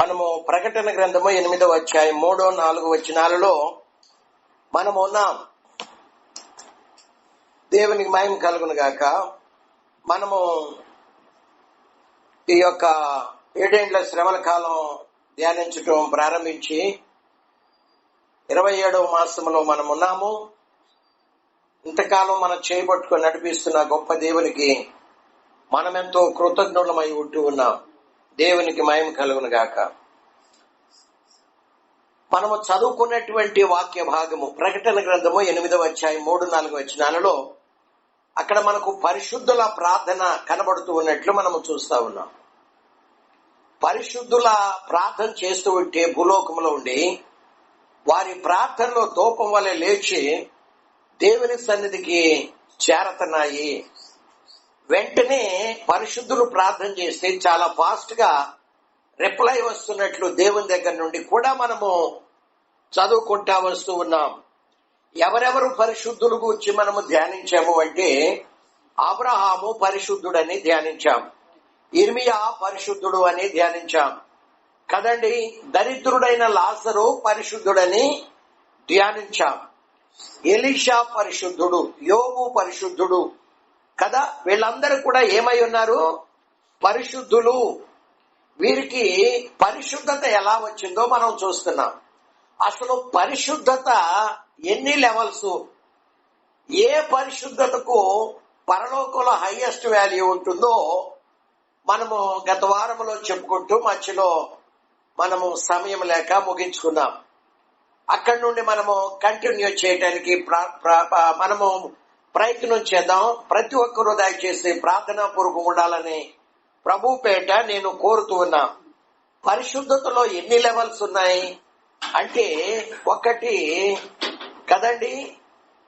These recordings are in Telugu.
మనము ప్రకటన గ్రంథము ఎనిమిదవ అధ్యాయం మూడో నాలుగు వచనాలలో మనము ఉన్నాం. దేవునికి మయం కలుగును గాక. మనము ఈ యొక్క ఏడేండ్ల శ్రమల కాలం ధ్యానించటం ప్రారంభించి ఇరవై ఏడవ మాసంలో మనం ఉన్నాము. ఇంతకాలం మనం చేయబట్టుకొని నడిపిస్తున్న గొప్ప దేవునికి మనమెంతో కృతజ్ఞులమై ఉంటూ ఉన్నాం. దేవునికి మయం కలుగును గాక. మనము చదువుకున్నటువంటి వాక్య భాగము ప్రకటన గ్రంథము ఎనిమిదవ అధ్యాయం మూడు నాలుగు వచ్చినాలలో అక్కడ మనకు పరిశుద్ధుల ప్రార్థన కనబడుతూ ఉన్నట్లు మనము చూస్తా ఉన్నాం. పరిశుద్ధుల ప్రార్థన చేస్తూ ఉంటే భూలోకంలో ఉండి వారి ప్రార్థనలో దూపం వలె లేచి దేవుని సన్నిధికి చేరతన్నాయి వెంటనే పరిశుద్ధులు ప్రార్థన చేస్తే చాలా ఫాస్ట్గా రిప్లై వస్తున్నట్లు దేవుని దగ్గర నుండి కూడా మనము చదువుకుంటా వస్తూ ఉన్నాం. ఎవరెవరు పరిశుద్ధులు గురించి మనము ధ్యానించాము అంటే అబ్రహాము పరిశుద్ధుడని ధ్యానించాం. ఇర్మియా పరిశుద్ధుడు అని ధ్యానించాం. కదండి దరిద్రుడైన లాసరు పరిశుద్ధుడని ధ్యానించాం. ఎలీషా పరిశుద్ధుడు యోగు పరిశుద్ధుడు కదా? వీళ్ళందరూ కూడా ఏమై ఉన్నారు? పరిశుద్ధులు. వీరికి పరిశుద్ధత ఎలా వచ్చిందో మనం చూస్తున్నాం. అసలు పరిశుద్ధత ఎన్ని లెవెల్స్ ఏ పరిశుద్ధతకు పరలోకంలో హైయెస్ట్ వాల్యూ ఉంటుందో మనము గత వారంలో చెప్పుకుంటూ మధ్యలో మనము సమయం లేక ముగించుకున్నాం అక్కడి నుండి మనము కంటిన్యూ చేయడానికి మనము ప్రయత్నం చేద్దాం. ప్రతి ఒక్కరూ దయచేసి ప్రార్థనా పూర్వకం ఉండాలని ప్రభు పేట నేను కోరుతూ ఉన్నా. పరిశుద్ధతలో ఎన్ని లెవెల్స్ ఉన్నాయి? అంటే ఒకటి కదండి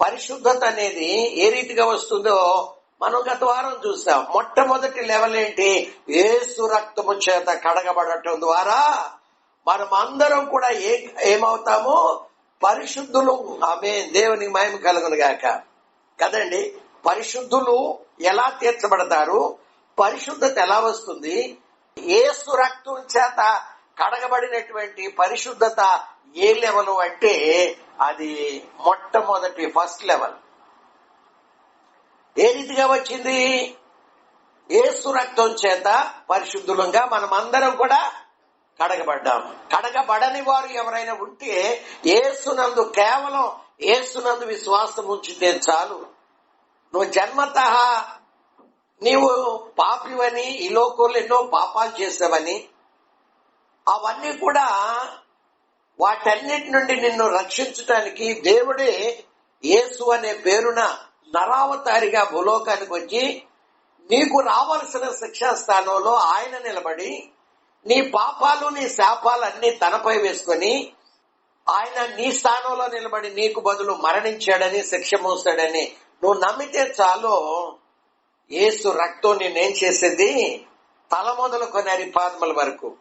పరిశుద్ధత అనేది ఏ రీతిగా వస్తుందో మనం గత వారం చూసాం. మొట్టమొదటి లెవెల్ ఏంటి? ఏసు రక్తము చేత కడగబడటం ద్వారా మనం అందరం కూడా ఏ ఏమవుతాము? పరిశుద్ధులు. ఆమె దేవుని మయం కలుగును గాక. కదండి పరిశుద్ధులు ఎలా తీర్చబడతారు? పరిశుద్ధత ఎలా వస్తుంది? ఏసు రక్తం చేత కడగబడినటువంటి పరిశుద్ధత ఏ లెవెల్ అంటే అది మొట్టమొదటి ఫస్ట్ లెవెల్. ఏ రీతిగా వచ్చింది? ఏసు రక్తం చేత పరిశుద్ధులంగా మనం అందరం కూడా కడగబడ్డాము. కడగబడని వారు ఎవరైనా ఉంటే ఏసునందు కేవలం ఏసునందు విశ్వాసం ఉంచితే చాలు. నువ్వు జన్మత నీవు పాపివని ఈ లోకంలో ఎన్నో పాపాలు చేసావని అవన్నీ కూడా వాటన్నిటి నుండి నిన్ను రక్షించటానికి దేవుడే యేసు అనే పేరున నరావతారిగా భూలోకానికి వచ్చి నీకు రావలసిన శిక్షా స్థానంలో ఆయన నిలబడి నీ పాపాలు నీ శాపాలు తనపై వేసుకొని ఆయన నీ స్థానంలో నిలబడి నీకు బదులు మరణించాడని శిక్ష మోస్తాడని నువ్వు నమ్మితే చాలు. ఏసు రక్తం నేనేం చేసేది? తల మొదలుకొని అరి పాదముల వరకు.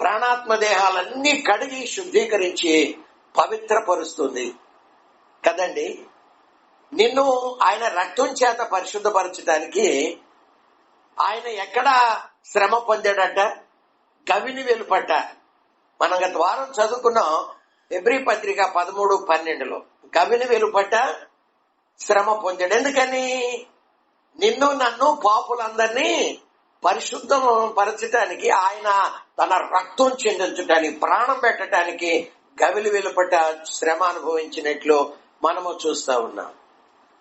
ప్రాణాత్మ దేహాలన్నీ కడిగి శుద్ధీకరించి పవిత్రపరుస్తుంది. కదండి? నిన్ను ఆయన రక్తం చేత పరిశుద్ధపరచడానికి ఆయన ఎక్కడ శ్రమ పొందాడట? గవిని వెలుపట. మనం గత వారం చదువుకున్నాం ఎబ్రి పత్రిక పదమూడు పన్నెండులో. గవిని వెలుపట శ్రమ పొందాడు. ఎందుకని? నిన్ను నన్ను పాపులందరినీ పరిశుద్ధం పరచటానికి ఆయన తన రక్తం చెందించటానికి ప్రాణం పెట్టడానికి గవిలి వెలుపట శ్రమ అనుభవించినట్లు మనము చూస్తా ఉన్నాం.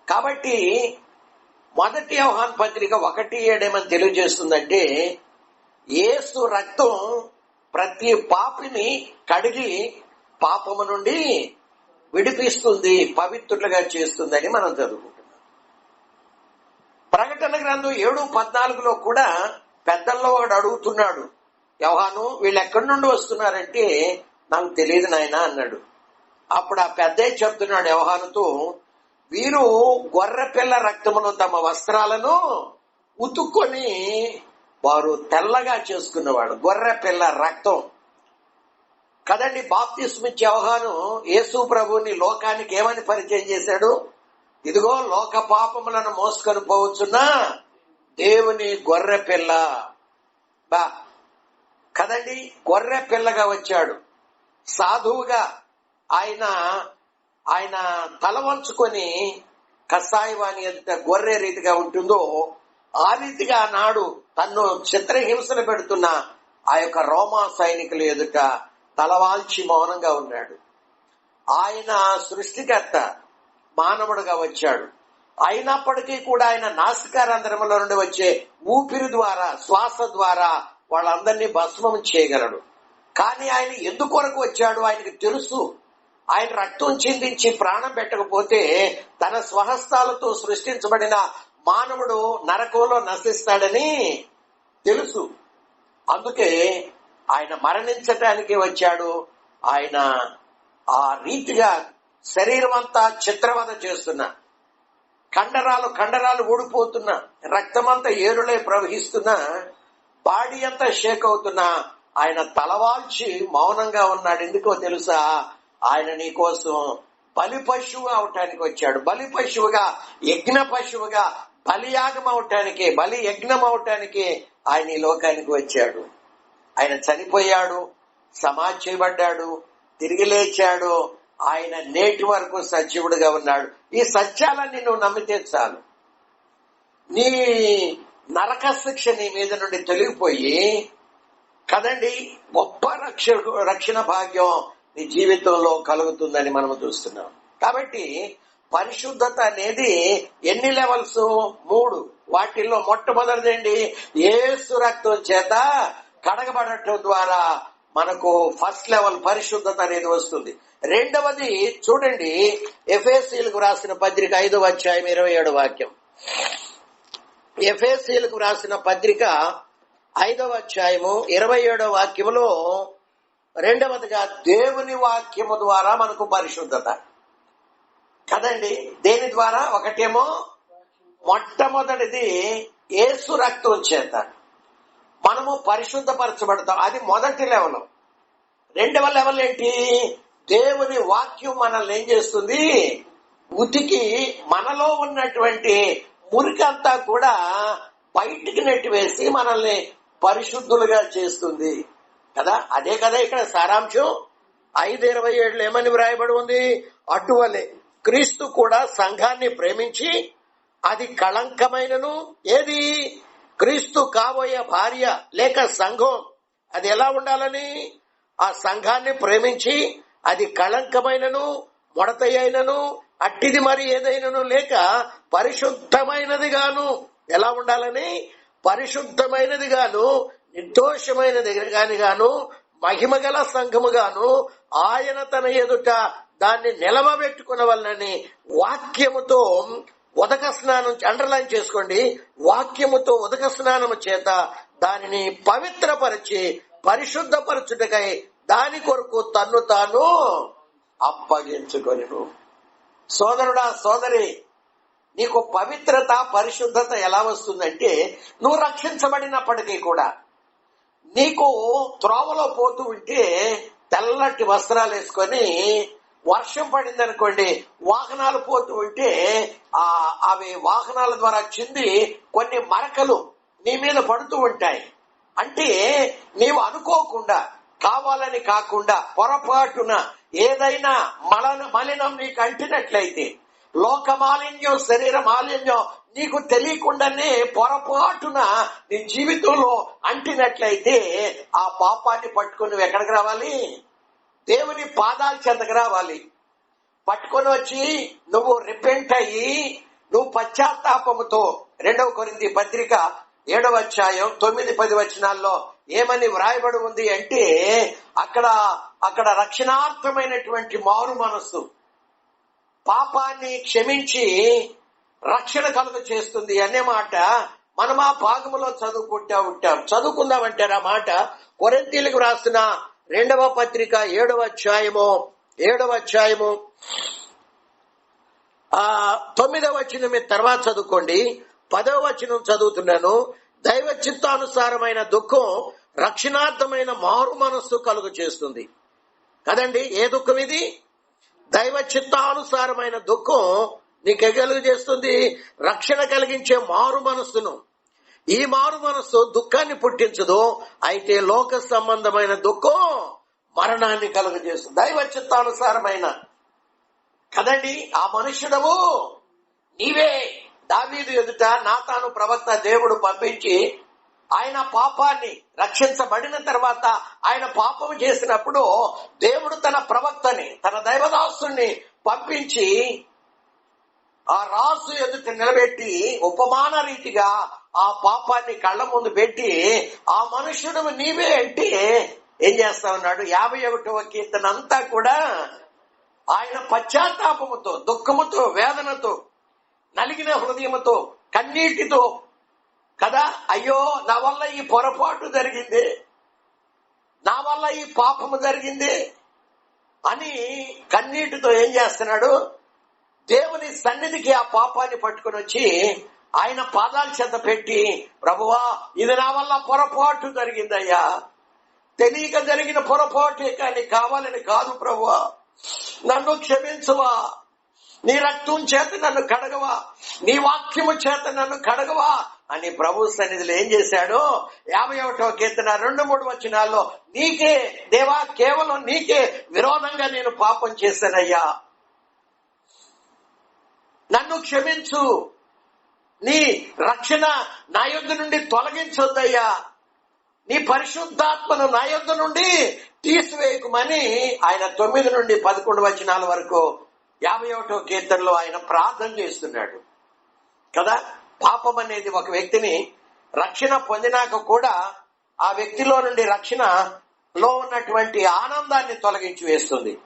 కాబట్టి మొదటి వ్యవహాన్ పత్రిక ఒకటి ఏడేమని తెలియజేస్తుందంటే ఏసు రక్తం ప్రతి పాపిని కడిగి పాపము నుండి విడిపిస్తుంది పవిత్రులుగా చేస్తుందని మనం చదువుకుంటున్నాం. ప్రకటన గ్రంథం ఏడు పద్నాలుగులో కూడా పెద్దల్లో ఒకడు అడుగుతున్నాడు యవహాను వీళ్ళు ఎక్కడి నుండి వస్తున్నారంటే నాకు తెలియదు నాయన అన్నాడు. అప్పుడు ఆ పెద్ద చెప్తున్నాడు యవహానుతో వీరు గొర్రె పిల్ల రక్తమును తమ వస్త్రాలను ఉతుక్కొని వారు తెల్లగా చేసుకున్నవాడు గొర్రె పిల్ల రక్తం. కదండి బాప్తిస్మిచ్చే అవగాను యేసు ప్రభుని లోకానికి ఏమని పరిచయం చేశాడు? ఇదిగో లోక పాపములను మోసుకొని పోవచ్చున్నా దేవుని గొర్రె పిల్ల. బా కదండి గొర్రె పిల్లగా వచ్చాడు. సాధువుగా ఆయన ఆయన తల వంచుకొని కషాయవాణి ఎంత గొర్రె రీతిగా ఉంటుందో ఆ రీతిగా నాడు తన్ను చిత్రహింసలు పెడుతున్న ఆ యొక్క రోమా సైనికుల ఎదుట తలవాల్చి మౌనంగా ఉన్నాడు. ఆయన సృష్టికర్త మానవుడుగా వచ్చాడు. అయినప్పటికీ కూడా ఆయన నాసికారంధ్రముల నుండి వచ్చే ఊపిరి ద్వారా శ్వాస ద్వారా వాళ్ళందరినీ భస్మం చేయగలడు. కానీ ఆయన ఎందుకొరకు వచ్చాడు? ఆయనకు తెలుసు. ఆయన రక్తం చిందించి ప్రాణం పెట్టకపోతే తన స్వహస్తాలతో సృష్టించబడిన మానవుడు నరకంలో నశిస్తాడని తెలుసు. అందుకే ఆయన మరణించటానికి వచ్చాడు. ఆయన ఆ రీతిగా శరీరం అంతా చిత్రవద చేస్తున్నా కండరాలు కండరాలు ఊడిపోతున్నా రక్తమంతా ఏరులై ప్రవహిస్తున్నా బాడీ అంతా షేక్ అవుతున్నా ఆయన తలవాల్చి మౌనంగా ఉన్నాడు. ఎందుకో తెలుసా? ఆయన నీ కోసం బలి పశువు అవటానికి వచ్చాడు. బలి పశువుగా యజ్ఞ పశువుగా బలియాగం అవటానికి బలి యజ్ఞం అవటానికి ఆయన ఈ లోకానికి వచ్చాడు. ఆయన చనిపోయాడు సమాధి చేయబడ్డాడు తిరిగి లేచాడు ఆయన నేటి వరకు సజీవుడిగా ఉన్నాడు. ఈ సత్యాలన్నీ నువ్వు నమ్మితే చాలు. నీ నరక శిక్ష నీ మీద నుండి తొలగిపోయి కదండి గొప్ప రక్ష రక్షణ భాగ్యం నీ జీవితంలో కలుగుతుందని మనం చూస్తున్నాం. కాబట్టి పరిశుద్ధత అనేది ఎన్ని లెవెల్స్? మూడు. వాటిల్లో మొట్టమొదటిదండి ఏసు రక్తం చేత కడగబడటం ద్వారా మనకు ఫస్ట్ లెవెల్ పరిశుద్ధత అనేది వస్తుంది. రెండవది చూడండి ఎఫ్ఎస్సీలకు రాసిన పత్రిక ఐదవ అధ్యాయం ఇరవై ఏడు వాక్యం. ఎఫ్ఎస్సీలకు రాసిన పత్రిక ఐదవ అధ్యాయము ఇరవై ఏడవ వాక్యములో రెండవదిగా దేవుని వాక్యము ద్వారా మనకు పరిశుద్ధత. కదండి దేని ద్వారా? ఒకటేమో మొట్టమొదటిది ఏసు రక్తం చేత. మనము పరిశుద్ధపరచబడతాం. అది మొదటి లెవెల్. రెండవ లెవెల్ ఏంటి? దేవుని వాక్యం మనల్ని ఏం చేస్తుంది? ఉతికి మనలో ఉన్నటువంటి మురికంతా కూడా బయటికి నెట్టివేసి మనల్ని పరిశుద్ధులుగా చేస్తుంది. కదా? అదే కదా ఇక్కడ సారాంశం. ఐదు ఇరవై ఏడులో ఏమని వ్రాయబడి ఉంది? అటువలే. క్రీస్తు కూడా సంఘాన్ని ప్రేమించి అది కళంకమైనను. ఏది? క్రీస్తు కాబోయే భార్య లేక సంఘం అది ఎలా ఉండాలని? ఆ సంఘాన్ని ప్రేమించి అది కళంకమైనను ముడతయ్యైనను అట్టిది మరి ఏదైనను లేక పరిశుద్ధమైనది గాను ఎలా ఉండాలని? పరిశుద్ధమైనది గాను నిర్దోషమైనది కాని గాను మహిమగల సంఘము గాను ఆయన తన ఎదుట దాన్ని నిలవబెట్టుకున్న వల్లని వాక్యముతో ఉదక స్నానం అండర్లైన్ చేసుకోండి. వాక్యముతో ఉదక స్నానము చేత దానిని పవిత్రపరిచి పరిశుద్ధపరచుటకై దాని కొరకు తన్ను తాను అప్పగించుకొని సోదరుడా సోదరి నీకు పవిత్రత పరిశుద్ధత ఎలా వస్తుందంటే నువ్వు రక్షించబడినప్పటికీ కూడా నీకు త్రోవలో పోతూ ఉంటే తెల్లటి వస్త్రాలు వేసుకొని వర్షం పడింది అనుకోండి వాహనాలు పోతూ ఉంటే ఆ అవి వాహనాల ద్వారా చింది కొన్ని మరకలు నీ మీద పడుతూ ఉంటాయి. అంటే నీవు అనుకోకుండా కావాలని కాకుండా పొరపాటున ఏదైనా మలన మలినం నీకు అంటినట్లయితే లోక మాలిన్యం శరీర మాలిన్యం నీకు తెలియకుండానే పొరపాటున నీ జీవితంలో అంటినట్లయితే ఆ పాపాన్ని పట్టుకుని నువ్వు ఎక్కడికి రావాలి? దేవుని పాదాలు చెంతకు రావాలి. పట్టుకొని వచ్చి నువ్వు రిపెంట్ అయ్యి నువ్వు పశ్చాత్తాపముతో రెండవ కొరింది పత్రిక ఏడవ అధ్యాయం తొమ్మిది పది వచనాల్లో ఏమని వ్రాయబడి ఉంది అంటే అక్కడ అక్కడ రక్షణార్థమైనటువంటి మారు మనస్సు పాపాన్ని క్షమించి రక్షణ కలుగ చేస్తుంది అనే మాట మనం ఆ భాగంలో చదువుకుంటా ఉంటాం. చదువుకుందామంటారు ఆ మాట? కొరంతీలకు రాసిన రెండవ పత్రిక ఏడవ అధ్యాయము ఏడవ అధ్యాయము. ఆ తొమ్మిదవ వచనం మీరు తర్వాత చదువుకోండి. పదవ వచనం చదువుతున్నాను. దైవ చిత్తానుసారమైన దుఃఖం రక్షణార్థమైన మారు మనస్సు కలుగు చేస్తుంది. కదండి? ఏ దుఃఖం ఇది? దైవ చిత్తానుసారమైన దుఃఖం నీకు కలుగు చేస్తుంది. రక్షణ కలిగించే మారు మనస్సును. ఈ మారు మనస్సు దుఃఖాన్ని పుట్టించదు. అయితే లోక సంబంధమైన దుఃఖం మరణాన్ని కలుగజేస్తుంది. దైవ చిత్తానుసారమైన కదండి ఆ మనుష్యుడవు నీవే. దావీదు ఎదుట నాతాను ప్రవక్త దేవుడు పంపించి ఆయన పాపాన్ని రక్షించబడిన తర్వాత ఆయన పాపం చేసినప్పుడు దేవుడు తన ప్రవక్తని తన దైవదాసుని పంపించి ఆ రాసు ఎదుట నిలబెట్టి ఉపమాన రీతిగా ఆ పాపాన్ని కళ్ళ ముందు పెట్టి ఆ మనుషుడు నీవే అంటే ఏం చేస్తా ఉన్నాడు? యాభై ఒకటవ కీర్తన అంతా కూడా ఆయన పశ్చాత్తాపముతో దుఃఖముతో వేదనతో నలిగిన హృదయముతో కన్నీటితో కదా? అయ్యో నా వల్ల ఈ పొరపాటు జరిగింది. నా వల్ల ఈ పాపము జరిగింది అని కన్నీటితో ఏం చేస్తున్నాడు? దేవుని సన్నిధికి ఆ పాపాన్ని పట్టుకొని వచ్చి ఆయన పాదాల చేత పెట్టి ప్రభువా ఇది నా వల్ల పొరపాటు జరిగిందయ్యా. తెలియక జరిగిన పొరపాటే కానీ కావాలని కాదు ప్రభువా. నన్ను క్షమించువా. నీ రక్తం చేత నన్ను కడగవా. నీ వాక్యము చేత నన్ను కడగవా. అని ప్రభు సన్నిధిలో ఏం చేశాడు? యాభై ఒకటో కీర్తన రెండు మూడు వచ్చినాల్లో నీకే దేవా కేవలం నీకే విరోధంగా నేను పాపం చేశానయ్యా. నన్ను క్షమించు. నీ రక్షణ నా యొద్ నుండి తొలగించొద్దయ్యా. నీ పరిశుద్ధాత్మను నా యొద్ నుండి తీసివేయకుమని ఆయన తొమ్మిది నుండి పదకొండు వచనాల వరకు యాభై ఒకటో కీర్తనలో ఆయన ప్రార్థన చేస్తున్నాడు. కదా? పాపం అనేది ఒక వ్యక్తిని రక్షణ పొందినాక కూడా ఆ వ్యక్తిలో నుండి రక్షణలో ఉన్నటువంటి ఆనందాన్ని తొలగించి వేస్తుంది.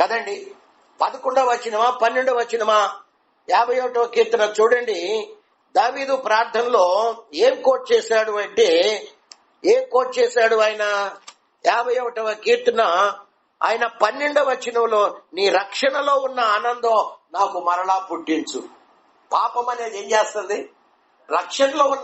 కదండి? పదకొండవ వచనమా? పన్నెండవ వచనమా? యాభై ఒకటో కీర్తన చూడండి. దావీదు ప్రార్థనలో ఏం కోట్ చేశాడు అంటే ఏం కోట్ చేశాడు ఆయన? యాభై ఒకటవ కీర్తన ఆయన పన్నెండవ వచనంలో నీ రక్షణలో ఉన్న ఆనందం నాకు మరలా పుట్టించు. పాపం అనేది ఏం చేస్తుంది? రక్షణలో ఉన్న